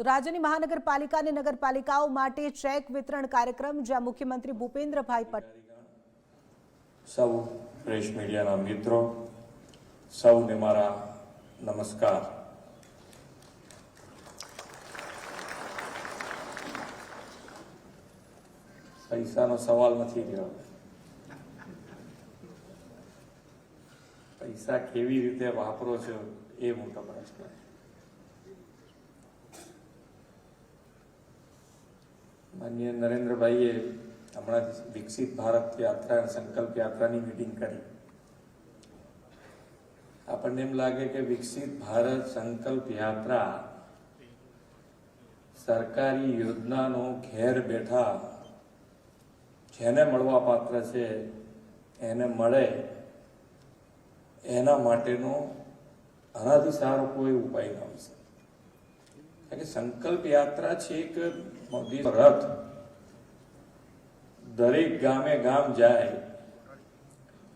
તો રાજ્યની મહાનગરપાલિકા અને નગરપાલિકાઓ માટે ચેક વિતરણ કાર્યક્રમ, જ્યાં મુખ્યમંત્રી ભૂપેન્દ્રભાઈ પટેલ સૌ પ્રેસ મીડિયાના મિત્રો, સૌને મારા નમસ્કાર. પૈસાનો સવાલ નથી રહ્યો. પૈસા કેવી રીતે વાપરો છો એ મોટો પ્રશ્ન માનનીય નરેન્દ્રભાઈએ હમણાં વિકસિત ભારત યાત્રા સંકલ્પ યાત્રાની મિટિંગ કરી. આપણને એમ લાગે કે વિકસિત ભારત સંકલ્પ યાત્રા સરકારી યોજનાનો ઘેર બેઠા જેને મળવા પાત્ર છે, એને મળે એના માટેનો આનાથી સારો કોઈ ઉપાય ન શકે. કે સંકલ્પ યાત્રા છે એક મોદી રથ. દરેક ગામે ગામ જાય.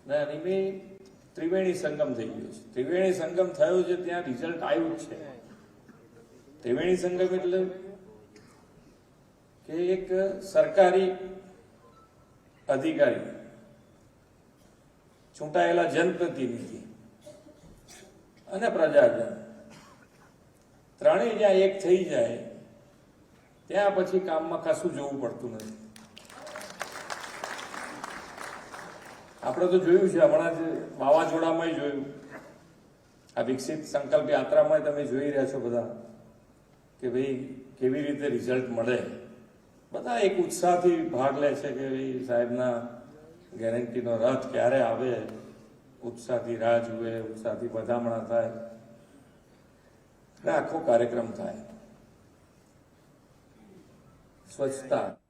ને એની ત્રિવેણી સંગમ થઈ ગયો છે. ત્રિવેણી સંગમ થયો છે ત્યાં રિઝલ્ટ આવ્યું છે. ત્રિવેણી સંગમ એટલે કે એક સરકારી અધિકારી. ચૂંટાયેલા જનપ્રતિનિધિ. અને પ્રજાજન. ત્રણેય જ્યાં એક થઈ જાય, ત્યાં પછી કામમાં કશું જોવું પડતું નથી. આપણે તો જોયું છે, હમણાં જ વાવાઝોડામાં જોયું. આ વિકસિત સંકલ્પ યાત્રામાં તમે જોઈ રહ્યા છો બધા કે ભાઈ કેવી રીતે રિઝલ્ટ મળે. બધા એક ઉત્સાહથી ભાગ લે છે કે ભાઈ સાહેબના ગેરંટીનો રથ ક્યારે આવે? ઉત્સાહથી રાહ જુએ, ઉત્સાહથી વધામણા થાય. આખો કાર્યક્રમ થાય. સ્વચ્છતા.